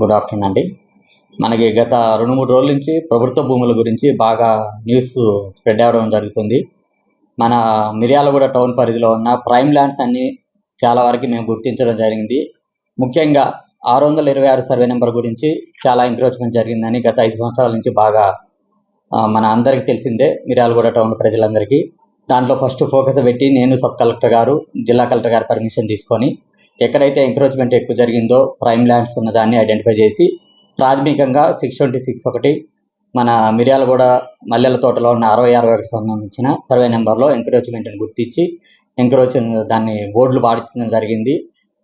Good afternoon అండి. మనకి గత రెండు మూడు రోజుల నుంచి ప్రభుత్వ భూముల గురించి బాగా న్యూస్ స్ప్రెడ్ అవ్వడం జరుగుతుంది. మన మిర్యాలగూడ టౌన్ పరిధిలో ఉన్న ప్రైమ్ ల్యాండ్స్ అన్ని చాలా వరకు మేము గుర్తించడం జరిగింది. ముఖ్యంగా ఆరు వందల ఇరవై ఆరు సర్వే నెంబర్ గురించి చాలా ఎంక్రోచ్మెంట్ జరిగిందని గత ఐదు సంవత్సరాల నుంచి బాగా మన అందరికీ తెలిసిందే మిర్యాలగూడ టౌన్ ప్రజలందరికీ. దాంట్లో ఫస్ట్ ఫోకస్ పెట్టి నేను సబ్ కలెక్టర్ గారు జిల్లా కలెక్టర్ గారు పర్మిషన్ తీసుకొని ఎక్కడైతే ఎంక్రోచ్మెంట్ ఎక్కువ జరిగిందో ప్రైమ్ ల్యాండ్స్ ఉన్నదాన్ని ఐడెంటిఫై చేసి ప్రాథమికంగా సిక్స్ ట్వంటీ సిక్స్ ఒకటి మన మిర్యాలగూడ మల్లెల తోటలో ఉన్న అరవై అరవై ఒకటి సంబంధించిన సర్వే నెంబర్లో ఎంక్రోచ్మెంట్ని గుర్తించి ఎంక్రోచ్ దాన్ని బోర్డులు పాడించడం జరిగింది.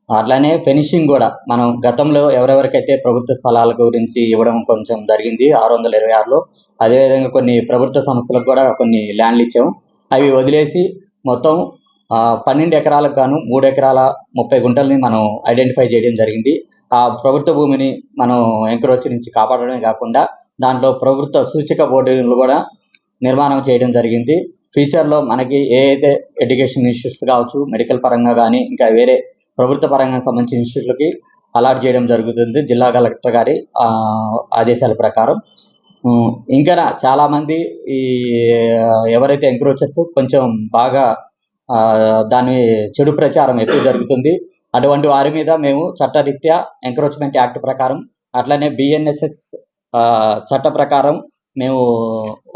అట్లానే ఫినిషింగ్ కూడా మనం గతంలో ఎవరెవరికైతే ప్రభుత్వ స్థలాల గురించి ఇవ్వడం కొంచెం జరిగింది ఆరు వందల ఇరవై ఆరులో అదేవిధంగా కొన్ని ప్రభుత్వ సంస్థలకు కూడా కొన్ని ల్యాండ్లు ఇచ్చాము. అవి వదిలేసి మొత్తం పన్నెండు ఎకరాలకు గాను మూడు ఎకరాల ముప్పై గుంటల్ని మనం ఐడెంటిఫై చేయడం జరిగింది. ఆ ప్రభుత్వ భూమిని మనం ఎంకరోచ్ నుంచి కాపాడడమే కాకుండా దాంట్లో ప్రభుత్వ సూచిక బోర్డులు కూడా నిర్మాణం చేయడం జరిగింది. ఫ్యూచర్లో మనకి ఏ అయితే ఎడ్యుకేషన్ ఇన్స్టిట్యూట్స్ కావచ్చు మెడికల్ పరంగా కానీ ఇంకా వేరే ప్రభుత్వ పరంగా సంబంధించిన ఇన్స్టిట్యూట్లకి అలాట్ చేయడం జరుగుతుంది. జిల్లా కలెక్టర్ గారి ఆదేశాల ప్రకారం. ఇంకా చాలామంది ఈ ఎవరైతే ఎంక్రోచర్స్ కొంచెం బాగా దాని చెడు ప్రచారం ఎక్కువ జరుగుతుంది. అటువంటి వారి మీద మేము చట్టరీత్యా ఎంక్రోచ్మెంట్ యాక్ట్ ప్రకారం అట్లనే బిఎన్ఎస్ఎస్ చట్ట ప్రకారం మేము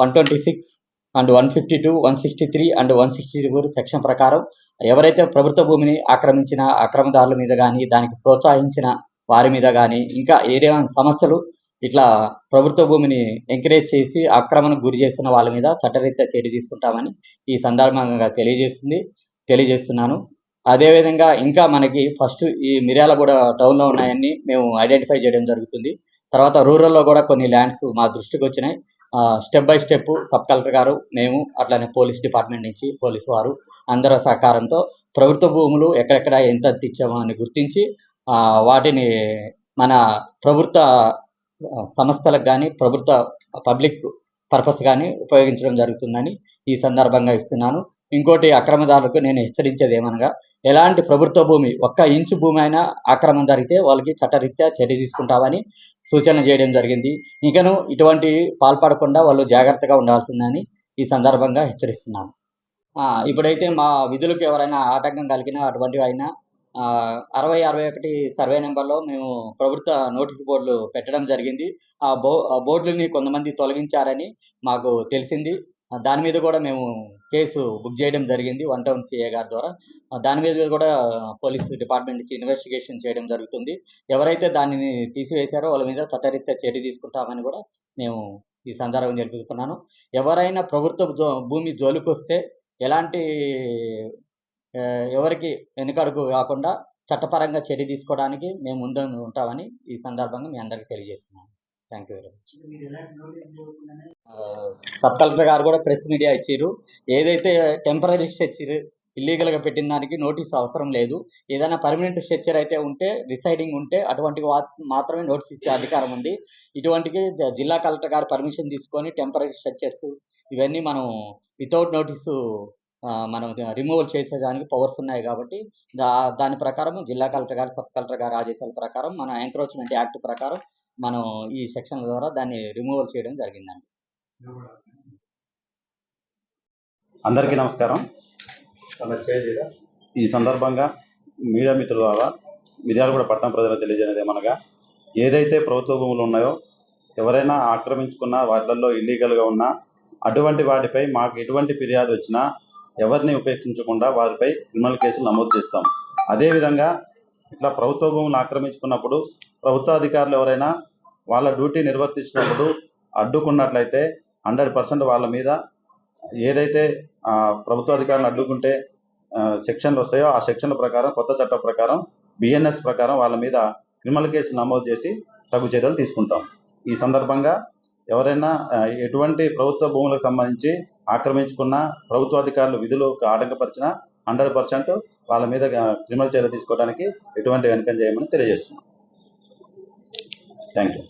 one twenty six and one fifty two one sixty three and one sixty four section ప్రకారం ఎవరైతే ప్రభుత్వ భూమిని ఆక్రమించిన అక్రమదారుల మీద కానీ దానికి ప్రోత్సహించిన వారి మీద కానీ ఇంకా ఏదైనా సమస్యలు ఇట్లా ప్రభుత్వ భూమిని ఎంకరేజ్ చేసి ఆక్రమణకు గురి చేస్తున్న వాళ్ళ మీద చట్టరీత్యా చర్య తీసుకుంటామని ఈ సందర్భంగా తెలియజేస్తుంది తెలియజేస్తున్నాను. అదేవిధంగా ఇంకా మనకి ఫస్ట్ ఈ మిర్యాలగూడ టౌన్లో ఉన్నాయని మేము ఐడెంటిఫై చేయడం జరుగుతుంది. తర్వాత రూరల్లో కూడా కొన్ని ల్యాండ్స్ మా దృష్టికి వచ్చినాయి. Step by step sub collector గారు మేము అట్లానే పోలీస్ డిపార్ట్మెంట్ నుంచి పోలీసు వారు అందరి సహకారంతో ప్రభుత్వ భూములు ఎక్కడెక్కడ ఎంత ఇచ్చామో అని గుర్తించి వాటిని మన ప్రభుత్వ సంస్థలకు కానీ ప్రభుత్వ పబ్లిక్ పర్పస్ కానీ ఉపయోగించడం జరుగుతుందని ఈ సందర్భంగా ఇస్తున్నాను. ఇంకోటి అక్రమదారులకు నేను హెచ్చరించేది ఏమనగా ఎలాంటి ప్రభుత్వ భూమి ఒక్క ఇంచు భూమి అయినా ఆక్రమం జరిగితే వాళ్ళకి చట్టరీత్యా చర్య తీసుకుంటామని సూచన చేయడం జరిగింది. ఇంకను ఇటువంటి పాల్పడకుండా వాళ్ళు జాగ్రత్తగా ఉండాల్సిందని ఈ సందర్భంగా హెచ్చరిస్తున్నాను. ఇప్పుడైతే మా విధులకు ఎవరైనా ఆటంకం కలిగినా అటువంటివి అయినా అరవై అరవై ఒకటి సర్వే నెంబర్లో మేము ప్రభుత్వ నోటీస్ బోర్డులు పెట్టడం జరిగింది. ఆ బో ఆ బోర్డులని కొంతమంది తొలగించారని మాకు తెలిసింది. దాని మీద కూడా మేము కేసు బుక్ చేయడం జరిగింది వన్ టౌన్ సిఏ గారి ద్వారా. దాని మీద కూడా పోలీస్ డిపార్ట్మెంట్ నుంచి ఇన్వెస్టిగేషన్ చేయడం జరుగుతుంది. ఎవరైతే దానిని తీసివేశారో వాళ్ళ మీద చట్టరీత్యా చర్య తీసుకుంటామని కూడా మేము ఈ సందర్భం జరుపుతున్నాను. ఎవరైనా ప్రభుత్వ భూమి జోలికి వస్తే ఎలాంటి ఎవరికి వెనుకడుగు కాకుండా చట్టపరంగా చర్య తీసుకోవడానికి మేము ముందు ఉంటామని ఈ సందర్భంగా మీ అందరికీ తెలియజేస్తున్నాను. Thank you very much sub collector గారు కూడా ప్రెస్ మీడియా ఇచ్చారు ఏదైతే టెంపరీ స్ట్రక్చర్ ఇల్లీగల్గా పెట్టిన దానికి నోటీస్ అవసరం లేదు. ఏదైనా పర్మనెంట్ స్ట్రక్చర్ అయితే ఉంటే రిసైడింగ్ ఉంటే అటువంటి మాత్రమే నోటీస్ ఇచ్చే అధికారం ఉంది. ఇటువంటికి జిల్లా కలెక్టర్ గారు పర్మిషన్ తీసుకొని టెంపరీ స్ట్రక్చర్స్ ఇవన్నీ మనం వితౌట్ నోటీసు మనం రిమూవల్ చేసేదానికి పవర్స్ ఉన్నాయి కాబట్టి దా దాని ప్రకారం జిల్లా కలెక్టర్ గారు సబ్ కలెక్టర్ గారు ఆదేశాల ప్రకారం మన ఎంక్రోచ్మెంట్ యాక్ట్ ప్రకారం మనం ఈ సెక్షన్ ద్వారా దాన్ని రిమూవల్ చేయడం జరిగిందండి. అందరికీ నమస్కారం. ఈ సందర్భంగా మీడియా మిత్రుల ద్వారా మిర్యాలగూడ పట్టణ ప్రజలకు తెలియజేయడం ఏమనగా ఏదైతే ప్రభుత్వ భూములు ఉన్నాయో ఎవరైనా ఆక్రమించుకున్నా వాటిల్లో ఇల్లీగల్గా ఉన్నా అటువంటి వాటిపై మాకు ఎటువంటి ఫిర్యాదు వచ్చినా ఎవరిని ఉపేక్షించకుండా వారిపై క్రిమినల్ కేసులు నమోదు చేస్తాం. అదేవిధంగా ఇట్లా ప్రభుత్వ భూములను ఆక్రమించుకున్నప్పుడు ప్రభుత్వ అధికారులు ఎవరైనా వాళ్ళ డ్యూటీ నిర్వర్తించినప్పుడు అడ్డుకున్నట్లయితే హండ్రెడ్ పర్సెంట్ వాళ్ళ మీద ఏదైతే ప్రభుత్వ అధికారులను అడ్డుకుంటే సెక్షన్లు వస్తాయో ఆ సెక్షన్ల ప్రకారం కొత్త చట్టం ప్రకారం బిఎన్ఎస్ ప్రకారం వాళ్ళ మీద క్రిమినల్ కేసు నమోదు చేసి తగు చర్యలు తీసుకుంటాం. ఈ సందర్భంగా ఎవరైనా ఎటువంటి ప్రభుత్వ భూములకు సంబంధించి ఆక్రమించుకున్న ప్రభుత్వ అధికారులు విధులకు ఆటంకపరిచిన హండ్రెడ్ పర్సెంట్ వాళ్ళ మీద క్రిమినల్ చర్య తీసుకోవడానికి ఎటువంటి వెనుకం చేయమని తెలియజేస్తున్నాం. Thank you